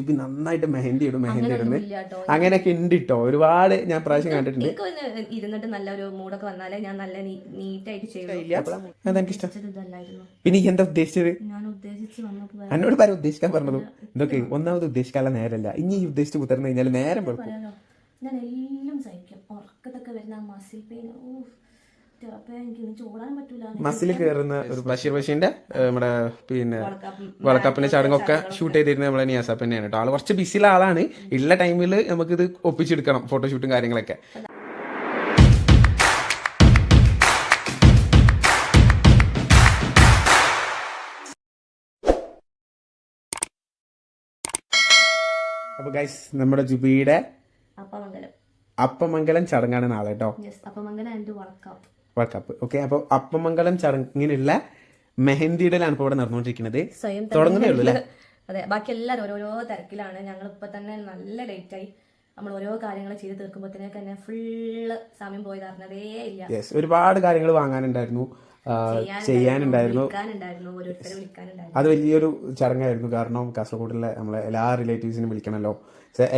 ഇപ്പൊ നന്നായിട്ട് മെഹന്തി ഇടും മെഹന്തി ഇടുന്നു അങ്ങനെയൊക്കെ ഉണ്ട് കേട്ടോ ഒരുപാട് ഞാൻ പ്രാവശ്യം കണ്ടിട്ടുണ്ട്. ഇരുന്നിട്ട് നല്ലൊരു മൂടൊക്കെ വന്നാലേ ഞാൻ നല്ല നീറ്റായിട്ട് ഇതല്ലായിരുന്നു. പിന്നെ എന്താ ഉദ്ദേശിച്ചത്? ഞാൻ ഉദ്ദേശിച്ച് വന്നപ്പോ എന്നോട് പറയാൻ ഉദ്ദേശിക്കാൻ പറഞ്ഞത്. ഇതൊക്കെ ഒന്നാമത് ഉദ്ദേശിക്കാനുള്ള നേരല്ല ഇനി ഈ ഉദ്ദേശിച്ച് കുത്തർന്നു കഴിഞ്ഞാൽ നേരം വെക്കും ഞാൻ എല്ലാം സഹിക്കും. ഉറക്കത്തൊക്കെ വരുന്ന മസിൽ പെയിൻ പറ്റൂല മസിൽ കയറുന്ന ഒരു ബഷീർ ബഷീറിന്റെ നമ്മുടെ പിന്നെ വളക്കാപ്പും വളക്കപ്പിന്റെ ചടങ്ങൊക്കെ ഷൂട്ട് ചെയ്തിരുന്നത് നമ്മളെ നിയാസാപ്പ് തന്നെയാണ് കേട്ടോ. ആൾ കുറച്ച് ബിസിയുള്ള ആളാണ്. ഉള്ള ടൈമിൽ നമുക്കിത് ഒപ്പിച്ചെടുക്കണം ഫോട്ടോഷൂട്ടും കാര്യങ്ങളൊക്കെ. അപ്പൊ ഗൈസ് നമ്മുടെ ജുബിയുടെ അപ്പമംഗലം. ചടങ്ങാണ് നാളെ കേട്ടോ. യെസ് അപ്പമംഗലം ആൻഡ് വളക്കാപ്പ് വേൾഡ് കപ്പ് ഓക്കെ അപ്പോൾ അപ്പമംഗലം ചടങ്ങിനുള്ള മെഹന്തി ഇടലാണ് ഇപ്പോൾ ഇവിടെ നടന്നുകൊണ്ടിരിക്കുന്നത്. സ്വയം തുടങ്ങുന്നേ ഉള്ളൂ അല്ലേ? അതെ ബാക്കി എല്ലാവരും ഓരോരോ തിരക്കിലാണ്. ഞങ്ങൾ ഇപ്പൊ തന്നെ നല്ല ലേറ്റ് ആയി. നമ്മൾ ഓരോ കാര്യങ്ങൾ ചെയ്ത് തീർക്കുമ്പോഴത്തേക്ക് തന്നെ ഫുള്ള് സമയം പോയി അറിഞ്ഞതേ ഇല്ല. യെസ് ഒരുപാട് കാര്യങ്ങൾ വാങ്ങാനുണ്ടായിരുന്നു. ചെയ്യാനുണ്ടായിരുന്നു അത് വലിയൊരു ചടങ്ങായിരുന്നു. കാരണം കാസർഗോഡിലെ നമ്മളെ എല്ലാ റിലേറ്റീവ്സിനും വിളിക്കണമല്ലോ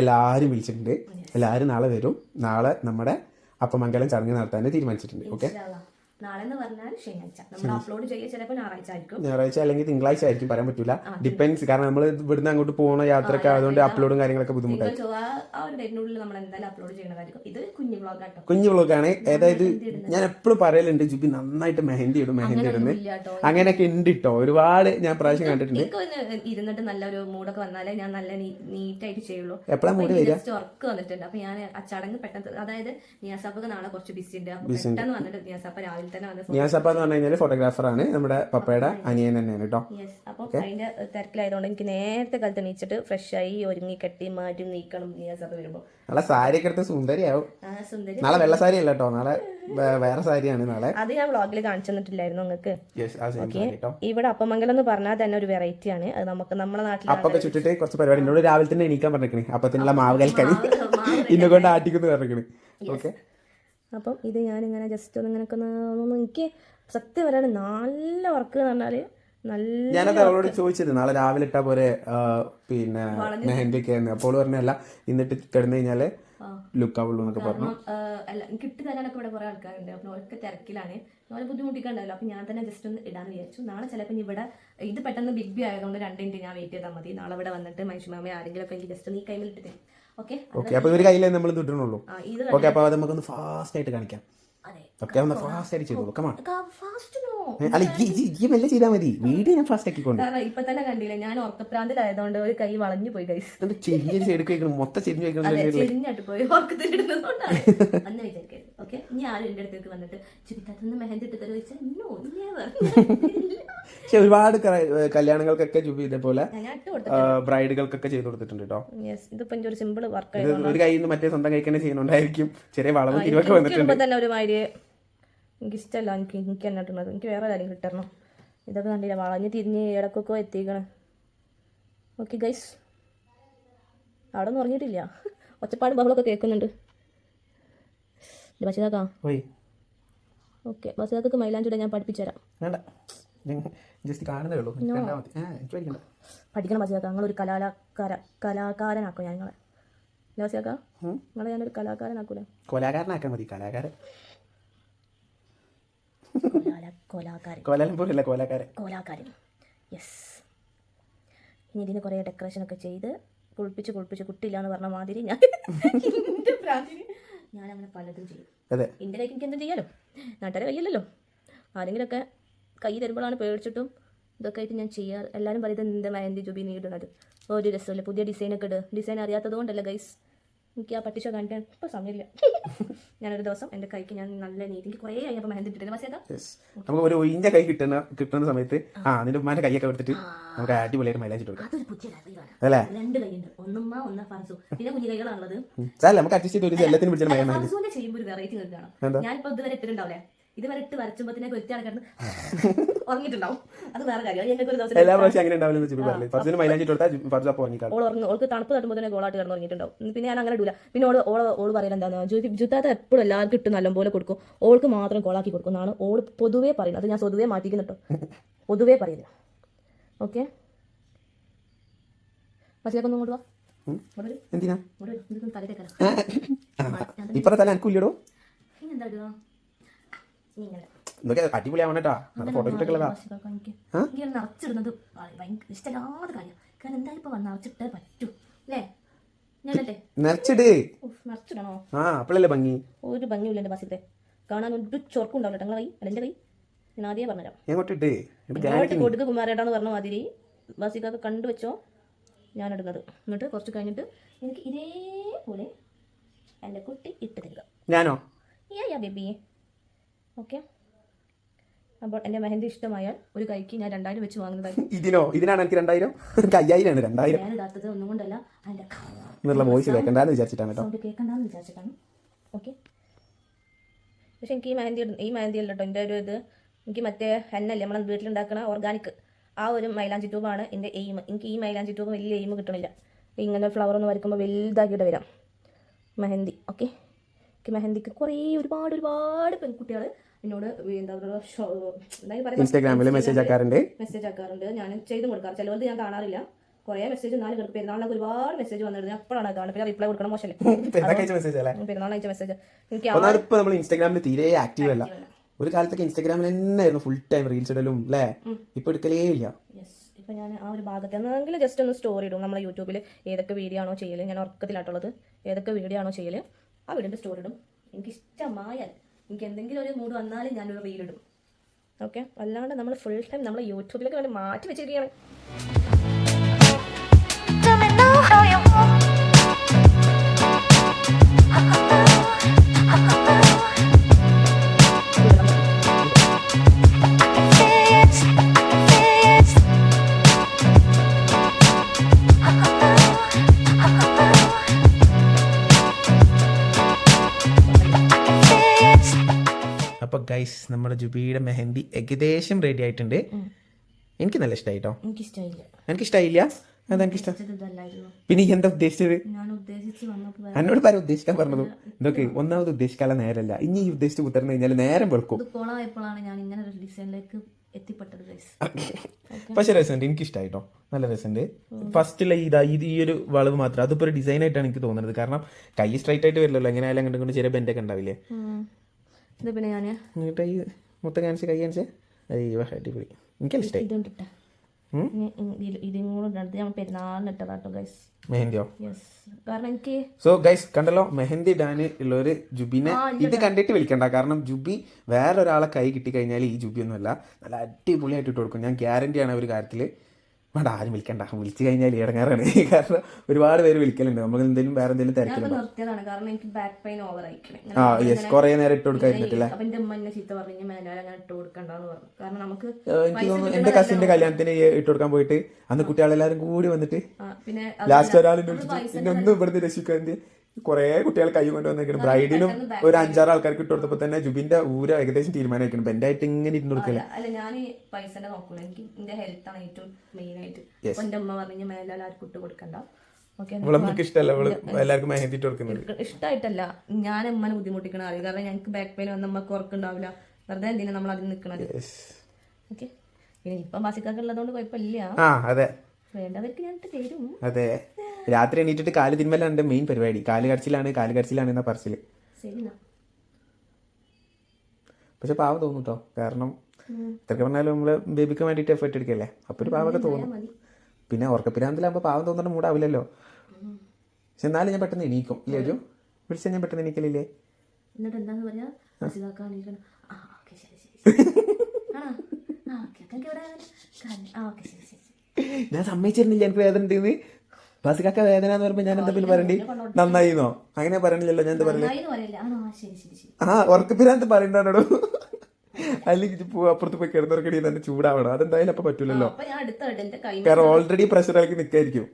എല്ലാവരും വിളിച്ചിട്ടുണ്ട്. എല്ലാവരും നാളെ വരും. നാളെ നമ്മുടെ അപ്പമംഗലം ചടങ്ങ് നടത്താൻ തീരുമാനിച്ചിട്ടുണ്ട് ഓക്കെ. നാളെ എന്ന് പറഞ്ഞാൽ ശനിയാഴ്ച. നമ്മൾ അപ്ലോഡ് ചെയ്യുക ചിലപ്പോൾ ഞായറാഴ്ച ആയിരിക്കും. ഞായറാഴ്ച അല്ലെങ്കിൽ തിങ്കളാഴ്ച ആയിരിക്കും പറയാൻ പറ്റില്ല ഡിപ്പെൻസ് കാരണം നമ്മൾ ഇവിടുന്ന് അങ്ങോട്ട് പോകുന്ന യാത്രയൊക്കെ ആയതുകൊണ്ട് അപ്ലോഡും കാര്യങ്ങളൊക്കെ ബുദ്ധിമുട്ടായി തിങ്കൾ ചൊവ്വ ആ ഒരു ഡേറ്റിനുള്ളിൽ നമ്മൾ എന്തായാലും അപ്ലോഡ് ചെയ്യണതായിരിക്കും. ഇത് കുഞ്ഞു വ്ളോഗ് ആട്ടോ. കുഞ്ഞു വ്ളോഗാണ് അതായത് ഞാൻ എപ്പോഴും പറയലുണ്ട് ജുബി നന്നായിട്ട് മെഹന്തി ഇടും മെഹന്തി ഇടുന്നു. അങ്ങനെയൊക്കെ ഉണ്ട് കേട്ടോ ഒരുപാട് ഞാൻ പ്രാവശ്യം കണ്ടിട്ടുണ്ട്. ഇരുന്നിട്ട് നല്ലൊരു മൂടൊക്കെ വന്നാലേ ഞാൻ നല്ല നീറ്റ് ആയിട്ട് ചെയ്യുള്ളൂ. എപ്പോഴാണ് മൂഡ് വരിക? ഉറക്ക് വന്നിട്ടുണ്ട്. അപ്പൊ ഞാൻ ആ ചടങ്ങ് പെട്ടെന്ന് അതായത് നിയാസപ്പൊക്കെ നാളെ കുറച്ച് ബിസി ഉണ്ട്. പെട്ടെന്ന് വന്നിട്ട് നിയാസപ്പ രാവിലെ തന്നെ വന്ന് ഞാൻ സപ്പ എന്ന് പറഞ്ഞു കഴിഞ്ഞാൽ ഫോട്ടോഗ്രാഫറാണ് നമ്മുടെ പപ്പയുടെ അനിയൻ തന്നെയാണ് കേട്ടോ. യെസ് അപ്പൊ അതിന്റെ തിരക്കിലായതുകൊണ്ട് എനിക്ക് നേരത്തെ കാലത്ത് എണീച്ചിട്ട് ഫ്രഷ് ആയി ഒരുങ്ങി കെട്ടി മാറ്റി നീക്കണം നിയാസപ്പ വരുമ്പോ. നാളെ സാരിയൊക്കെ എടുത്ത് സുന്ദരിയാവും. നാളെ വെള്ള സാരി അല്ല കേട്ടോ. നാളെ വേറെ സാരിയാണ് നാളെ. അത് ഞാൻ വ്ളോഗിൽ കാണിച്ചു തന്നിട്ടില്ലായിരുന്നു നിങ്ങൾക്ക്. സാരി ഇവിടെ അപ്പമംഗലം എന്ന് പറഞ്ഞാൽ തന്നെ ഒരു വെറൈറ്റി ആണ്. അത് നമുക്ക് നമ്മുടെ നാട്ടിൽ അപ്പൊക്കെ ചുറ്റിട്ട് കുറച്ച് പരിപാടി എന്നോട് രാവിലെ തന്നെ എണീക്കാൻ പറഞ്ഞിരിക്കണേ. അപ്പത്തിനുള്ള മാവ് കൽക്കണി ഇന്നെ കൊണ്ട് ആട്ടിക്കുന്നു പറഞ്ഞിരിക്കണേ. ഓക്കെ അപ്പം ഇത് ഞാനിങ്ങനെ ജസ്റ്റ് ഒന്ന് ഇങ്ങനെ ഒന്ന് എനിക്ക് സത്യം പറയാണ് നല്ല വർക്ക് എന്ന് പറഞ്ഞാൽ നല്ല ഞാനത് അവളോട് ചോദിച്ചത് നാളെ രാവിലെ ഇട്ടാ പോലെ പിന്നെ മെഹന്തി ഒക്കെ ആയിരുന്നു അപ്പോൾ പറഞ്ഞല്ല ഇന്നിട്ട് കിടന്നു കഴിഞ്ഞാൽ ലുക്ക് ആവുള്ളൂ എന്നൊക്കെ പറഞ്ഞു. അല്ല എനിക്ക് ഇട്ട് തരാനൊക്കെ ഇവിടെ കുറെ ആൾക്കാരുണ്ട്. അപ്പോൾ അവർക്ക് തിരക്കിലാണ്. അവരെ ബുദ്ധിമുട്ടിക്കണ്ടല്ലോ. അപ്പോൾ ഞാൻ തന്നെ ജസ്റ്റ് ഒന്ന് ഇടാന്ന് വിചാരിച്ചു. നാളെ ചിലപ്പോൾ ഇവിടെ ഇത് പെട്ടെന്ന് ബിഗ് ബി ആയതുകൊണ്ട് രണ്ട് മിനിറ്റ് ഞാൻ വെയിറ്റ് ചെയ്താൽ മതി. നാളെ ഇവിടെ വന്നിട്ട് മനുഷ്യമാമ ആരെങ്കിലും ഒക്കെ എനിക്ക് ജസ്റ്റ് നീ കൈമിൽ തരും. ഓക്കെ? അപ്പോൾ അപ്പൊ ഒരു കയ്യിലേ നമ്മൾ ഇത് ഓക്കെ അപ്പൊ അത് നമുക്കൊന്ന് ഫാസ്റ്റ് ആയിട്ട് കാണിക്കാം. ഓക്കെ ഒന്ന് ഫാസ്റ്റ് ആയിട്ട് ചെയ്തോളൂ. കമാ ഫാസ്റ്റ് അല്ല ഈ ഈ- ഈ മെല്ലെ ചെയ്താൽ മതി. വീഡിയോ ഞാൻ ഫാസ്റ്റ് ആക്കിക്കൊണ്ട്. ഇപ്പൊ തന്നെ കണ്ടില്ല ഞാൻ ഒരു കൈ വളഞ്ഞു പോയി ചെരിഞ്ഞൊരു സൈഡ് കഴിക്കണം മൊത്തം ചെരിഞ്ഞ് അതെ കഴിക്കണം ചെരിഞ്ഞിട്ട് പോയി അന്ന് വിചാരിക്കരുത് ഓക്കെ ഇനി ആരും എന്റെ അടുത്തേക്ക് വന്നിട്ട് ചിരിത്താത്തൊന്ന് മെഹന്തി ഇട്ട് തരുമോ ചോദിച്ചാൽ നോ പക്ഷെ ഒരുപാട് കല്യാണങ്ങൾക്കൊക്കെ ജുബി ഇതേപോലെ ബ്രൈഡുകൾക്കൊക്കെ ചെയ്തു കൊടുത്തിട്ടുണ്ട് കേട്ടോ ഇതിപ്പോ ഒരു സിമ്പിൾ വർക്ക് ഒരു കൈ മറ്റേ സ്വന്തം തന്നെ ചെയ്യുന്നുണ്ടായിരിക്കും. ചെറിയ വളവ് തിരുവൊക്കെ വന്നിട്ടുണ്ട്. മാതിരി എനിക്ക് എനിക്ക് തന്നെ ഇട്ടുന്നത് എനിക്ക് വേറെ കാര്യം കിട്ടണം. ഇതൊക്കെ കണ്ടില്ല? വളഞ്ഞ് തിരിഞ്ഞ് ഇടക്കൊക്കെ എത്തിക്കണം ഓക്കെ ഗൈസ് അവിടെ ഒന്നും ഉറങ്ങിയിട്ടില്ല. ഒച്ചപ്പാടും ബഹളമൊക്കെ കേൾക്കുന്നുണ്ട്. ബസിതാക്കാ ഓക്കെ ബസിതാക്ക് മൈലാഞ്ചൂടെ ഞാൻ പഠിപ്പിച്ചു തരാം. പഠിക്കണം ബസിതാക്ക നിങ്ങളൊരു കലാകാര കലാകാരനാക്കും ഞാൻ നിങ്ങളെ. ബസിതാക്ക. നിങ്ങളെ ഞാനൊരു കലാകാരനാക്കൂലേ? കൊലാകാരനാക്കാൻ മതി. കലാകാരൻ. കൊലാകാരൻ കൊലാലംപൂർ അല്ല കൊലാകാരൻ. കോലാക്കാരൻ യെസ് ഇനി ഇതിന് കുറേ ഡെക്കറേഷനൊക്കെ ചെയ്ത് കുളിപ്പിച്ച് കുളിപ്പിച്ച് കുട്ടിയില്ലാന്ന് പറഞ്ഞ മാതിരി ഞാൻ എന്റെ പ്രാന്തിന് ഞാൻ അങ്ങനെ പലതും ചെയ്യും. അതെ. എന്റെ കൈക്ക് എനിക്ക് എന്തും ചെയ്യാലോ? നാട്ടുകാരെ കയ്യല്ലല്ലോ ആരെങ്കിലുമൊക്കെ കൈ തരുമ്പോഴാണ് പേടിച്ചിട്ടും ഇതൊക്കെ ആയിട്ട് ഞാൻ ചെയ്യാറ്. എല്ലാവരും പറയുന്നത് എന്താ മെഹന്തി ജുബി നീ ഇടുന്നത്? ഒരു രസമില്ല. പുതിയ ഡിസൈനൊക്കെ ഇട്. ഡിസൈൻ അറിയാത്തത് കൊണ്ടല്ല ഗൈസ് എനിക്ക് ആ പട്ടിച്ച കാണിക്കാൻ ഇപ്പോൾ സമയമില്ല. ഞാനൊരു ദിവസം എന്റെ കൈക്ക് ഞാൻ നല്ല നീതി എനിക്ക് കുറേ കഴിഞ്ഞപ്പോൾ മെഹന്തി ഇട്ടിട്ട് നമുക്ക് ഒരു ഒഴിഞ്ഞ കൈ കിട്ടുന്ന കിട്ടുന്ന സമയത്ത് ആ. നിന്റെ ഉമ്മാന്റെ കൈയൊക്കെ എടുത്തിട്ട് നമുക്ക് അടിപൊളിയായിട്ട് ഇട്ട് കൊടുക്കാം. അല്ലേ? രണ്ട് കൈയുണ്ട്. ഒന്നുമ്മ ഒന്ന് ഫർസു പിന്നെ കുഞ്ഞു കൈകളാണുള്ളത്. നമുക്ക് അഡ്ജസ്റ്റ് ചെയ്ത് ഒരു എല്ലാത്തിനും പിടിച്ചാൽ ചെയ്യുമ്പോൾ ഒരു വെറൈറ്റി ഇതുവരെ ഇട്ടിട്ടുണ്ടാവില്ലേ? ഇതുവരെ ഇട്ട് വരച്ചുമ്പോഴത്തേക്ക് കിടന്ന് ഉറങ്ങിയിട്ടുണ്ടാവും. അത് വേറെ കാര്യം അത് ഞങ്ങൾക്ക് ഒരു ദിവസം എല്ലാ പ്രാവശ്യം അങ്ങനെ ഉണ്ടാവില്ലെന്ന് ചുബി പറഞ്ഞു ഫസ്റ്റിന് മൈലാഞ്ചി കൊടുത്താൽ ഫസ്റ്റ് അപ്പോൾ ഉറങ്ങിക്കാളും ഓൾ ഉറങ്ങും. ഓൾക്ക് തണുപ്പ് തട്ടുമ്പോൾ തന്നെ ഗോളായിട്ട് കിടന്ന് ഉറങ്ങിയിട്ടുണ്ടാവും. പിന്നെ ഞാൻ അങ്ങനെ ഇടൂല. പിന്നെ ഓൾ ഓൾ ഓൾ പറയല എന്താണ് ജുത്താത്ത എപ്പോഴും എല്ലാവർക്കും ഇട്ട് നല്ലപോലെ കൊടുക്കും. ഓൾക്ക് മാത്രം കോളാക്കി കൊടുക്കും എന്നാണ് ഓൾ പൊതുവേ പറയുന്നത്. അത് ഞാൻ പൊതുവേ മാറ്റിക്കുന്നുട്ടോ പൊതുവേ പറയുന്നത് ഓക്കെ? കൊണ്ടുപോവാ. എന്തിനാ. ഇപ്പറ തല എനിക്ക് ഇല്ലടോ ഇനി എന്താ ഇടുക ഇങ്ങനെ ഇതൊക്കെ അടിപൊളിയാവണം കേട്ടാ. നല്ല ഫോട്ടോ? ഇങ്ങനെ നിറച്ചിടുന്നത് ഭയങ്കര ഇഷ്ടമില്ലാത്ത കാര്യം. കാരണം എന്തായാലും ഇപ്പൊ നിറച്ചിട്ടേ പറ്റൂ. അല്ലേ? ഞാനല്ലേ നിറച്ചിട്. ഉഫ്, നിറച്ചിടണോ? ആ അപ്പോഴല്ലേ ഭംഗി? ഒരു ഭംഗിയില്ല എന്റെ ബസ്സിലത്തെ കാണാൻ ഒരു ചൊർക്കും ഉണ്ടാവില്ല നിങ്ങളെ കൈ അല്ല എന്റെ കൈ? ഞാൻ ആദ്യമേ പറഞ്ഞുതരാം. എങ്ങോട്ടിട്ട് ഇങ്ങോട്ട് കൊടുക്ക് കുമാരേട്ടാന്ന് പറഞ്ഞ മാതിരി ബസ്സിക്കൊക്കെ കണ്ടുവച്ചോ ഞാൻ ഇടുന്നത്. എന്നിട്ട് കുറച്ച് കഴിഞ്ഞിട്ട് എനിക്ക് ഇതേപോലെ എന്റെ കുട്ടി ഇട്ട് തരിക. ഞാനോ? ബേബിയെ ഓക്കെ. അപ്പോൾ എന്റെ മെഹന്തി ഇഷ്ടമായാൽ ഒരു കൈക്ക് ഞാൻ രണ്ടായിരം വെച്ച് വാങ്ങുന്നതായി. ഇതിനോ? ഇതിനാണ് എനിക്ക് രണ്ടായിരം? എനിക്ക് അയ്യായിരം ആണ് രണ്ടായിരം. ഞാൻ ഇടാത്തത് ഒന്നും കൊണ്ടല്ല അതിന്റെ എന്നുള്ള വോയിസ് കേൾക്കണ്ടെന്ന് വിചാരിച്ചിട്ടാണ് കേട്ടോ. സൗണ്ട് കേൾക്കണ്ടെന്ന് വിചാരിച്ചിട്ടാണ്. ഓക്കെ. പക്ഷെ എനിക്ക് ഈ മെഹന്തി ഈ മെഹന്തി അല്ല കേട്ടോ എന്റെ ഒരു ഇത്. എനിക്ക് മറ്റേ ഹെന്നല്ലേ നമ്മളെ വീട്ടിലുണ്ടാക്കുന്ന ഓർഗാനിക് ആ ഒരു മൈലാഞ്ചി ട്യൂബാണ് എന്റെ എയിം എനിക്ക് ഈ മൈലാഞ്ചി ട്യൂബ് വലിയ എയിം കിട്ടണില്ല. ഇങ്ങനെ ഫ്ലവർ ഒന്ന് വരയ്ക്കുമ്പോൾ വലുതാക്കിയിട്ട് വരാം. മെഹന്തി ഓക്കെ. എനിക്ക് മെഹന്തിക്ക് കുറേ ഒരുപാട് ഒരുപാട് പെൺകുട്ടികൾ എന്നോട് എന്താ പറയുക ഇൻസ്റ്റാഗ്രാമിൽ മെസ്സേജ് ആക്കാറുണ്ട് മെസ്സേജ് ആക്കാറുണ്ട് ഞാൻ ചെയ്ത് കൊടുക്കാറ്. ചിലവർക്ക് ഞാൻ കാണാറില്ല. കുറേ മെസ്സേജ് നാല് പേർക്ക് പെരുന്നാളിനൊക്കെ ഒരുപാട് മെസ്സേജ് വന്നിരുന്നു അപ്പോഴാണ് കാണുന്നത്. പിന്നെ റിപ്ലൈ കൊടുക്കണം മോശമല്ലേ? അല്ലേ? പെരുന്നാൾ അയച്ച മെസ്സേജ് എനിക്ക് നമ്മൾ ഇൻസ്റ്റാഗ്രാമിൽ തീരെ ആക്റ്റീവ് അല്ല. ഒരു കാലത്തൊക്കെ ഇൻസ്റ്റാഗ്രാമിൽ തന്നെ ആയിരുന്നു ഫുൾ ടൈം റീൽസ് ഇടലും അല്ലേ? ഇപ്പൊ എടുക്കലേ ഇല്ല. ഇപ്പൊ ഇപ്പം ഞാൻ ആ ഒരു ഭാഗത്ത് എന്നെങ്കിലും ജസ്റ്റ് ഒന്ന് സ്റ്റോറി ഇടും. നമ്മളെ യൂട്യൂബിൽ ഏതൊക്കെ വീഡിയോ ആണോ ചെയ്യൽ. ഞാൻ ഉറക്കത്തിലായിട്ടുള്ളത് ഏതൊക്കെ വീഡിയോ ആണോ ചെയ്യൽ. ആ വീടിന്റെ സ്റ്റോറി ഇടും. എനിക്ക് ഇഷ്ടമായാൽ എനിക്ക് എന്തെങ്കിലും ഒരു മൂഡ് വന്നാലും ഞാനൊരു റീൽ ഇടും. ഓക്കെ അല്ലാണ്ട് നമ്മൾ ഫുൾ ടൈം നമ്മൾ യൂട്യൂബിലേക്ക് നമ്മൾ മാറ്റി വെച്ചിരിക്കുകയാണ്. അപ്പൊ ഗൈസ് നമ്മുടെ ജുബിയുടെ മെഹന്തി ഏകദേശം റെഡി ആയിട്ടുണ്ട്. എനിക്ക് നല്ല ഇഷ്ടമായി കേട്ടോ എനിക്ക് ഇഷ്ടമായില്ല അതെനിക്ക് ഇഷ്ടം ഇതല്ലായിരുന്നു പിന്നെ എന്താ ഉദ്ദേശിച്ചത്? എന്നോട് പറയാൻ ഉദ്ദേശിക്കാൻ പറഞ്ഞത്. ഇതൊക്കെ ഒന്നാമത് ഉദ്ദേശിക്കാൻ നേരല്ല ഇനി ഈ ഉദ്ദേശിച്ച് കുത്തിർന്ന് കഴിഞ്ഞാൽ നേരം വെളുക്കും. പക്ഷെ രസമുണ്ട്. എനിക്ക് ഇഷ്ടമായി കേട്ടോ നല്ല രസമുണ്ട് ഫസ്റ്റിലെ ഇതാ ഇത് ഈ ഒരു വളവ് മാത്രം. അതിപ്പോ ഒരു ഡിസൈൻ ആയിട്ടാണ് എനിക്ക് തോന്നുന്നത്. കാരണം കൈ സ്ട്രൈറ്റ് ആയിട്ട് വരില്ലല്ലോ. എങ്ങനെ ആയാലും അങ്ങോട്ട് കൊണ്ട് ചെറിയ ബെൻഡൊക്കെ ഉണ്ടാവില്ലേ? ഇത് പിന്നെ ഞാൻ എന്നിട്ട് ഈ മൊത്തം കാണിച്ച് കൈ കാണിച്ച്. അയ്യോ അടിപൊളി. എനിക്കല്ല ഇഷ്ടമായി ഇതുണ്ടിട്ട. ഇതും കൂടെ ഇടരുത് ഞാൻ പെരുന്നാളിന് ഇട്ടതാട്ടോ ഗൈസ് മെഹന്തിയോ? യെസ് കാരണം എനിക്ക് സോ ഗൈസ് കണ്ടല്ലോ മെഹന്തി ഇടാൻ ഉള്ളൊരു ജുബിനെ ഇത് കണ്ടിട്ട് വിളിക്കണ്ട. കാരണം ജുബി വേറൊരാളെ കൈ കിട്ടി കഴിഞ്ഞാൽ ഈ ജുബി ഒന്നുമല്ല നല്ല അടിപൊളിയായിട്ട് ഇട്ട് കൊടുക്കും. ഞാൻ ഗ്യാരണ്ടിയാണ് ഒരു കാര്യത്തിൽ വേണ്ട ആരും വിളിക്കണ്ട. വിളിച്ചു കഴിഞ്ഞാൽ ഇടങ്ങാറാണ്. കാരണം ഒരുപാട് പേര് വിളിക്കലുണ്ട്. നമ്മൾ എന്തെങ്കിലും വേറെ എന്തെങ്കിലും തിരക്കിലുണ്ടോ? ആ യെസ് കുറേ നേരം ഇട്ട് കൊടുക്കാതിരുന്നിട്ടില്ല എനിക്ക് തോന്നുന്നു എന്റെ കസിന്റെ കല്യാണത്തിന് ഇട്ട് കൊടുക്കാൻ പോയിട്ട് അന്ന് കുട്ടികളെല്ലാരും കൂടി വന്നിട്ട് പിന്നെ ലാസ്റ്റ് ഒരാളിനെ വിളിച്ചിട്ട് പിന്നെ ഒന്നും ഇവിടുന്ന് രക്ഷിക്കാൻ കുറെ കുട്ടികൾ കൈ കൊണ്ട് വന്നേക്കണം ബ്രൈഡിനും ഒരു അഞ്ചാറ് ആൾക്കാർക്ക് ഇട്ട് കൊടുത്തപ്പോ തന്നെ ജുബിന്റെ ഊര ഏകദേശം തീരുമാനമായിരിക്കണം എന്റെ ആയിട്ട് ഇങ്ങനെ ഇരുന്ന് കൊടുക്കില്ല? അല്ല ഞാൻ പൈസന്റെ നോക്കൂല എനിക്ക് എന്റെ ഹെൽത്ത് ആണ് ഏറ്റവും മെയിൻ ആയിട്ട് അപ്പൊ എന്റെ ഉമ്മ പറഞ്ഞു മേലാൽ ആർക്കും ഇട്ട് കൊടുക്കണ്ട. ഇഷ്ടമല്ല എല്ലാവർക്കും മെഹന്തി ഇട്ട് ഇഷ്ടമായിട്ടല്ല ഞാൻ ഉമ്മനെ ബുദ്ധിമുട്ടിക്കണ അറിയാം കാരണം ഞങ്ങൾക്ക് ബാക്ക് പെയിൻ വന്ന നമുക്ക് ഉറക്കുണ്ടാവില്ല വെറുതെ എന്തിനാ നമ്മൾ അതിൽ നിൽക്കണത്. ഓക്കെ. പിന്നെ ഇപ്പം ബാസിക്കാർക്ക് ഉള്ളതുകൊണ്ട് കുഴപ്പമില്ല. വേണ്ടവർക്ക് ഞാൻ തരും. അതെ. രാത്രി എണീറ്റിട്ട് കാൽ തിന്മലാണ് എന്റെ മെയിൻ പരിപാടി. കാൽ കടച്ചിലാണ് കാൽ കടച്ചിലാണ് എന്നാ പറച്ചിൽ. പക്ഷെ പാവം തോന്നും കേട്ടോ കാരണം ഇത്രയൊക്കെ പറഞ്ഞാലും നമ്മൾ ബേബിക്ക് വേണ്ടിയിട്ട് എഫേർട്ട് എടുക്കല്ലേ? അപ്പൊ ഒരു പാവൊക്കെ തോന്നും. പിന്നെ ഉറക്കപ്പിരാന്തിലാകുമ്പോൾ പാവം തോന്നുന്ന മൂടാവില്ലല്ലോ പക്ഷെ എന്നാലും ഞാൻ പെട്ടെന്ന് എണീക്കും. ഇല്ലേ ഒരു വിളിച്ചാൽ ഞാൻ പെട്ടെന്ന് എണീക്കലില്ലേ? എന്നിട്ട് എന്താന്ന് പറയാ ഞാൻ സമ്മതിച്ചിരുന്നില്ല എനിക്ക് വേദന ഉണ്ടെന്ന് ബാസിക്കാക്ക വേദന എന്ന് പറയുമ്പോൾ ഞാൻ എന്താ പിന്നെ പറയണ്ടി നന്നായിന്നോ? അങ്ങനെ പറയണില്ലല്ലോ ഞാൻ എന്താ പറയുന്നത് ആ ഉറക്കപ്പിരാന്ത് പറയണ്ടാണോ അല്ലെങ്കിൽ അപ്പുറത്ത് പോയി കിടന്നുറക്കടി തന്നെ ചൂടാവണം. അതെന്തായാലും അപ്പൊ പറ്റൂലല്ലോ. കാരണം ഓൾറെഡി പ്രഷർ ഇളക്കി നിൽക്കായിരിക്കും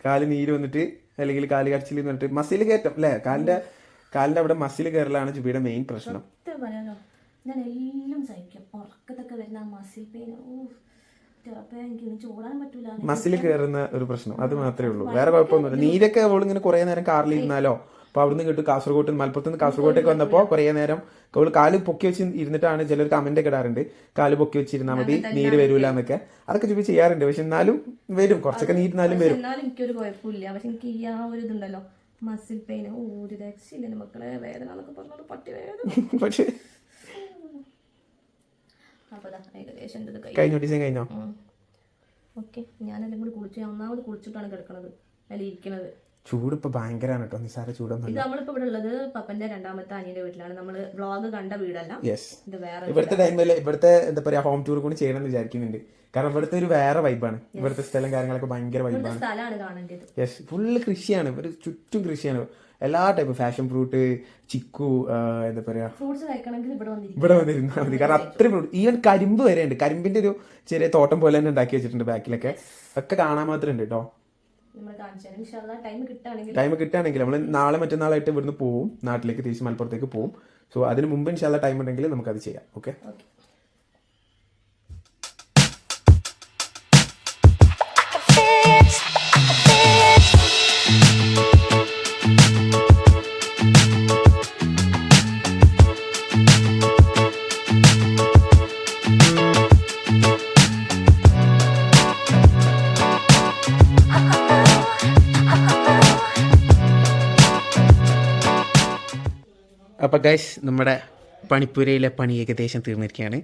കാൽ നീര് വന്നിട്ട് അല്ലെങ്കിൽ കാൽ കടച്ചിൽ വന്നിട്ട് മസിൽ കയറ്റം അല്ലേ? കാലിന്റെ കാലിന്റെ അവിടെ മസിൽ കയറലാണ് ജുബിയുടെ മെയിൻ പ്രശ്നം. ഞാൻ എല്ലാം സഹിക്കും. ഉറക്കത്തൊക്കെ വരുന്ന മസിൽ പെയിൻ ചിലപ്പോ എനിക്ക് ചോടാൻ പറ്റൂല മസിൽ കയറുന്ന ഒരു പ്രശ്നം. അത് മാത്രമേ ഉള്ളൂ. വേറെ കുഴപ്പമൊന്നുമില്ല. നീരൊക്കെ അവൾ ഇങ്ങനെ കുറെ നേരം കാറിൽ കാറിലിരുന്നാലോ? അപ്പോൾ അവിടുന്ന് കേട്ടു കാസർഗോട്ട് മലപ്പുറത്ത് നിന്ന് കാസർഗോട്ടേക്ക് വന്നപ്പോൾ കുറേ നേരം അവൾ കാൽ പൊക്കി വെച്ച് ഇരുന്നിട്ടാണ് ചിലർ കമന്റ് ഒക്കെ ഇടാറുണ്ട്. കാൽ പൊക്കി വെച്ചിരുന്നാൽ മതി നീര് വരൂല എന്നൊക്കെ. അതൊക്കെ ചുപ്പി ചെയ്യാറുണ്ട്. പക്ഷെ എന്നാലും വരും. കുറച്ചൊക്കെ നീരുന്നാലും വരും. എനിക്കൊരു കുഴപ്പമില്ല. പക്ഷെ എനിക്ക് ഈ ആ ഒരു ഇതുണ്ടല്ലോ മസിൽ പെയിൻ ഓ ഒരു രക്ഷയില്ല. മക്കളെ വേദന എന്നൊക്കെ പറഞ്ഞോട് പട്ടി വേദന പക്ഷെ അപ്പോൾ ദാ ഏകദേശം എന്റെ ഇത് കഴിഞ്ഞോ. ഡിസൈൻ കഴിഞ്ഞോ? ഓക്കെ ഞാനെല്ലാം കൂടി കുളിച്ച് ഒന്നാമത് കുളിച്ചിട്ടാണ് കിടക്കണത് അതിൽ ഇരിക്കണത് ചൂട് ഇപ്പൊ ഭയങ്കരമാണ് കേട്ടോ നിസാര ചൂടൊന്നും ഇത് നമ്മളിപ്പോൾ ഇവിടെ ഉള്ളത് പപ്പന്റെ രണ്ടാമത്തെ അനിയന്റെ വീട്ടിലാണ്. നമ്മൾ വ്ളോഗ് കണ്ട വീടല്ല. ഇത് വേറെ ഇവിടുത്തെ ടൈമിൽ ഇവിടുത്തെ എന്താ പറയാ ഹോം ടൂർ കൂടി ചെയ്യണമെന്ന് വിചാരിക്കുന്നുണ്ട്. കാരണം ഇവിടുത്തെ ഒരു വേറെ വൈബാണ് ഇവിടുത്തെ സ്ഥലം കാര്യങ്ങളൊക്കെ ഭയങ്കര വൈബാണ് സ്ഥലമാണ് കാണേണ്ടത്. യെസ് ഫുള്ള് കൃഷിയാണ്. ഒരു ചുറ്റും കൃഷിയാണ്. എല്ലാ ടൈപ്പ് ഫാഷൻ ഫ്രൂട്ട് ചിക്കു എന്താ പറയാ? ഇവിടെ വന്നിരുന്നാൽ മതി. കാരണം അത്രയും ഫ്രൂട്ട് ഈവൻ കരിമ്പ് വരെ ഉണ്ട്. കരിമ്പിന്റെ ഒരു ചെറിയ തോട്ടം പോലെ തന്നെ ഉണ്ടാക്കി വെച്ചിട്ടുണ്ട് ബാക്കിലൊക്കെ. ഒക്കെ കാണാൻ മാത്രമേ ഉണ്ട് കേട്ടോ ടൈം കിട്ടുകയാണെങ്കിൽ നമ്മൾ നാളെ മറ്റന്നാളായിട്ട് ഇവിടുന്ന് പോവും. നാട്ടിലേക്ക് തിരിച്ച് മലപ്പുറത്തേക്ക് പോവും. സോ അതിന് മുമ്പ് ഇൻഷാല്ല ടൈം ഉണ്ടെങ്കിൽ നമുക്കത് ചെയ്യാം. ഓക്കെ അപ്പോൾ ഗൈസ് നമ്മുടെ പണിപ്പുരയിലെ പണി ഏകദേശം തീർന്നിരിക്കുകയാണ്.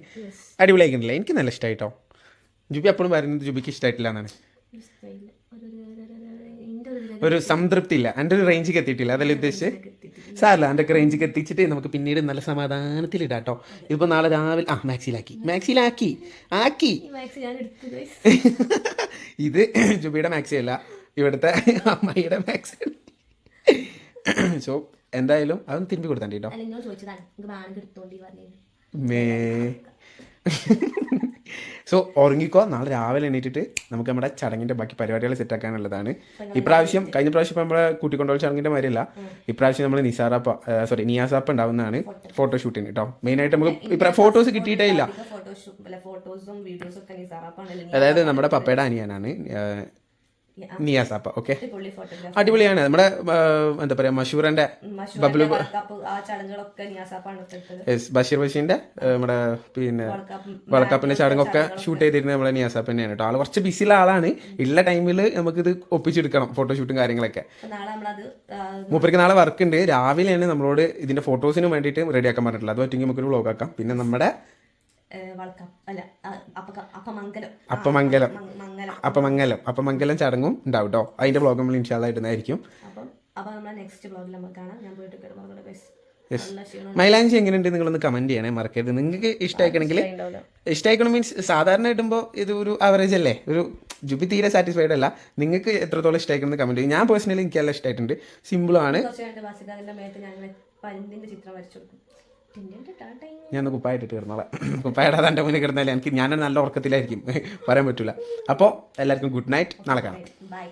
അടിപൊളിയായിട്ടുണ്ടല്ലേ എനിക്ക് നല്ല ഇഷ്ടമായിട്ടോ ജുബി അപ്പോഴും പറയുന്നത് ജുബിക്ക് ഇഷ്ടമായിട്ടില്ല എന്നാണ്. ഒരു സംതൃപ്തി ഇല്ല. എന്റെ ഒരു റേഞ്ചിക്ക് എത്തിയിട്ടില്ല. അതല്ലേ ഉദ്ദേശിച്ച്? സാറില്ല എന്റെ ഒക്കെ റേഞ്ചിക്ക് എത്തിച്ചിട്ട് നമുക്ക് പിന്നീട് നല്ല സമാധാനത്തിൽ ഇടാം കേട്ടോ ഇതിപ്പോൾ നാളെ രാവിലെ ആ മാക്സിലാക്കി മാക്സിലാക്കി ആക്കി. ഇത് ജുബിയുടെ മാക്സി അല്ല. ഇവിടുത്തെ അമ്മയുടെ മാക്സി. സോ എന്തായാലും അതൊന്ന് തിരുമ്പി കൊടുത്തേ കേട്ടോ മേ. സോ ഉറങ്ങിക്കോ. നാളെ രാവിലെ എണീറ്റിട്ട് നമുക്ക് നമ്മുടെ ചടങ്ങിന്റെ ബാക്കി പരിപാടികൾ സെറ്റ് ആക്കാനുള്ളതാണ്. ഇപ്രാവശ്യം കഴിഞ്ഞ പ്രാവശ്യം നമ്മൾ നമ്മളെ കൂട്ടിക്കൊണ്ടുപോയ ചടങ്ങിന്റെ മാതിരിയല്ല. ഇപ്രാവശ്യം നമ്മൾ നിസാറാപ്പ സോറി നിയാസാപ്പ ഉണ്ടാവുന്നതാണ് ഫോട്ടോ ഫോട്ടോഷൂട്ടിന് കേട്ടോ മെയിൻ ആയിട്ട് നമുക്ക് ഇപ്രാ ഫോട്ടോസ് കിട്ടിയിട്ടേ ഇല്ല. അതായത് നമ്മുടെ പപ്പയുടെ അനിയനാണ്. ആ, നിയാസാപ്പ ഓക്കെ അടിപൊളിയാണ്. നമ്മുടെ എന്താ പറയാ മഷൂറിന്റെ ബബ്ലു ബഷീർ ബഷീറിന്റെ നമ്മുടെ പിന്നെ വേൾഡ് കപ്പിന്റെ ചടങ്ങൊക്കെ ഷൂട്ട് ചെയ്തിരുന്നത് നമ്മുടെ നിയാസാപ്പ് തന്നെയാണ് കേട്ടോ. ആൾ കുറച്ച് ബിസിയുള്ള ആളാണ്. ഉള്ള ടൈമിൽ നമുക്ക് ഇത് ഒപ്പിച്ചെടുക്കണം ഫോട്ടോഷൂട്ടും കാര്യങ്ങളൊക്കെ. മൂപ്പർക്ക് നാളെ വർക്ക് ഉണ്ട്. രാവിലെയാണ് നമ്മളോട് ഇതിന്റെ ഫോട്ടോസിന് വേണ്ടിയിട്ട് റെഡിയാക്കാൻ പറഞ്ഞിട്ടുള്ളത്. അത് പറ്റുമെങ്കിൽ നമുക്കൊരു വ്ലോഗ് ആക്കാം. പിന്നെ നമ്മുടെ ഏ, വളക്കാം മംഗലം. അപ്പം മംഗലം ചടങ്ങും ഉണ്ടാവും കേട്ടോ അതിന്റെ ബ്ലോഗ് നമ്മൾ ഇൻഷാല്ല ഇടുന്നതായിരിക്കും. അപ്പോൾ അപ്പൊ നമ്മളെ നെക്സ്റ്റ് ബ്ലോഗിൽ നമുക്ക് കാണാം. ഞാൻ പോയിട്ട് കിടന്നു ബസ് മൈലാഞ്ചി എങ്ങനെയുണ്ട് നിങ്ങളൊന്ന് കമന്റ് ചെയ്യണേ മറക്കരുത്. നിങ്ങൾക്ക് ഇഷ്ടമായിക്കണമെങ്കിൽ ഇഷ്ടമായിക്കണം മീൻസ് സാധാരണ ഇടുമ്പോൾ ഇത് ഒരു ആവറേജ് അല്ലേ? ഒരു ജുബി തീരെ സാറ്റിസ്ഫൈഡ് അല്ല. നിങ്ങൾക്ക് എത്രത്തോളം ഇഷ്ടമായിക്കണം കമന്റ് ചെയ്യും. ഞാൻ പേഴ്സണലി എനിക്ക് നല്ല ഇഷ്ടമായിട്ടുണ്ട് സിമ്പിളാണ് ഞാൻ കുപ്പായിട്ടിട്ട് കിടന്നോളാം. കുപ്പായിടാതെ എന്റെ മുന്നിൽ കിടന്നാലേ എനിക്ക് ഞാൻ നല്ല ഉറക്കത്തിലായിരിക്കും. പറയാൻ പറ്റില്ല അപ്പോൾ എല്ലാവർക്കും ഗുഡ് നൈറ്റ്. നാളെ കാണാം. ബൈ